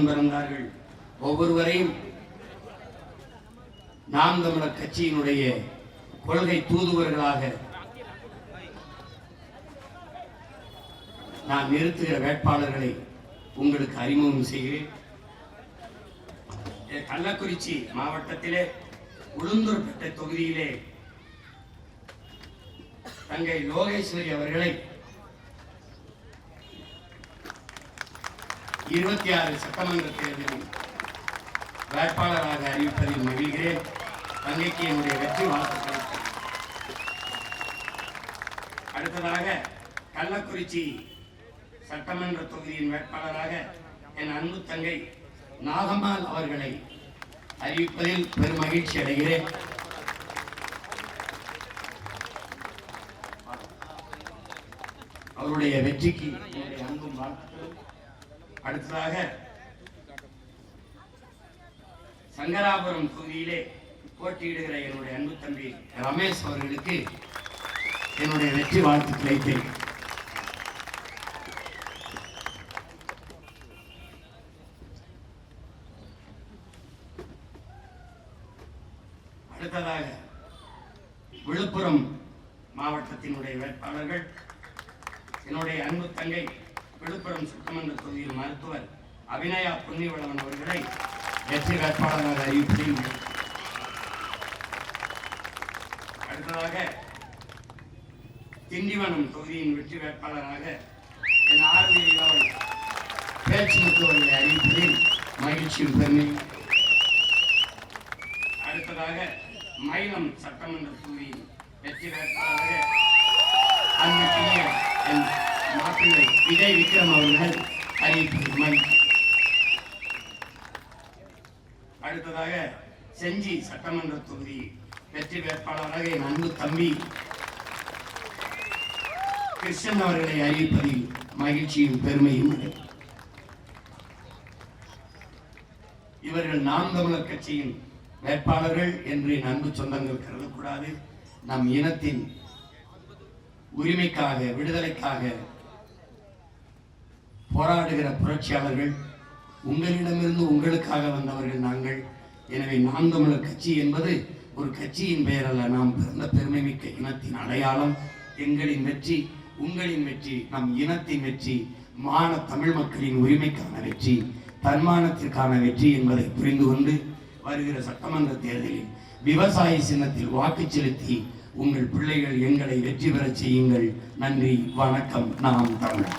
உடன் பிறந்தார்கள் ஒவ்வொருவரையும் நாம் தமிழர் கட்சியினுடைய கொள்கை தூதுவர்களாக நான் நிறுத்துகிற வேட்பாளர்களை உங்களுக்கு அறிமுகம் செய்கிறேன். கள்ளக்குறிச்சி மாவட்டத்திலே உளுந்தூர்பேட்டை தொகுதியிலே தங்கை லோகேஸ்வரி அவர்களை இருபத்தி ஆறு சட்டமன்ற தேர்தலில் வேட்பாளராக அறிவிப்பதில் மகிழ்கிறேன். தங்கைக்கு என்னுடைய வெற்றி வாழ்த்துக்கள். அடுத்ததாக கள்ளக்குறிச்சி சட்டமன்ற தொகுதியின் வேட்பாளராக என் அன்பு தங்கை நாகம்மாள் அவர்களை அறிவிப்பதில் பெரும் மகிழ்ச்சி அடைகிறேன். அவருடைய வெற்றிக்கு என்னுடைய அன்பும் வாழ்த்துக்கள் அடுத்ததாக சங்கராபுரம் தொகுதியிலே போட்டியிடுகிற என்னுடைய அன்பு தம்பி ரமேஷ் அவர்களுக்கு என்னுடைய வெற்றி வாழ்த்துக்களை தெரிவிக்கிறேன். அடுத்ததாக விழுப்புரம் மாவட்டத்தினுடைய வேட்பாளர்கள் என்னுடைய அன்பு தங்கை விழுப்புரம் சட்டமன்ற தொகுதியில் மருத்துவர் அபிநயா புண்ணியவளவன் அவர்களை வெற்றி வேட்பாளராக அறிவிப்பதில் அடுத்ததாக திண்டிவனம் தொகுதியின் வெற்றி வேட்பாளராக என் ஆறுதல் பேச்சு மருத்துவர்களை அறிவிப்பதில் மகிழ்ச்சியும் பெருமை. அடுத்ததாக மயிலம் சட்டமன்ற தொகுதியின் வெற்றி வேட்பாளராக அன்பிற்கினிய என் விஜய் விக்ரம் அவர்கள் அறிவிப்பது அடுத்ததாக செஞ்சி சட்டமன்ற தொகுதி வெற்றி வேட்பாளராக என் அன்பு தம்பி கிருஷ்ணன் அவர்களை அறிவிப்பதில் மகிழ்ச்சியும் பெருமையும் இவர்கள் நாம் தமிழர் கட்சியின் வேட்பாளர்கள் என்று என் அன்பு சொந்தங்கள் கருதக்கூடாது. நம் இனத்தின் உரிமைக்காக விடுதலைக்காக போராடுகிற புரட்சியாளர்கள் உங்களிடமிருந்து உங்களுக்காக வந்தவர்கள் நாங்கள். எனவே நாம் தமிழர் கட்சி என்பது ஒரு கட்சியின் பெயர் அல்ல நாம் பிறந்த பெருமை மிக்க இனத்தின் அடையாளம். எங்களின் வெற்றி உங்களின் வெற்றி நம் இனத்தின் வெற்றி மான தமிழ் மக்களின் உரிமைக்கான வெற்றி தன்மானத்திற்கான வெற்றி என்பதை புரிந்து கொண்டு வருகிற சட்டமன்ற தேர்தலில் விவசாய சின்னத்தில் வாக்கு செலுத்தி உங்கள் பிள்ளைகள் எங்களை வெற்றி பெறச் செய்யுங்கள். நன்றி வணக்கம் நாம் தமிழ்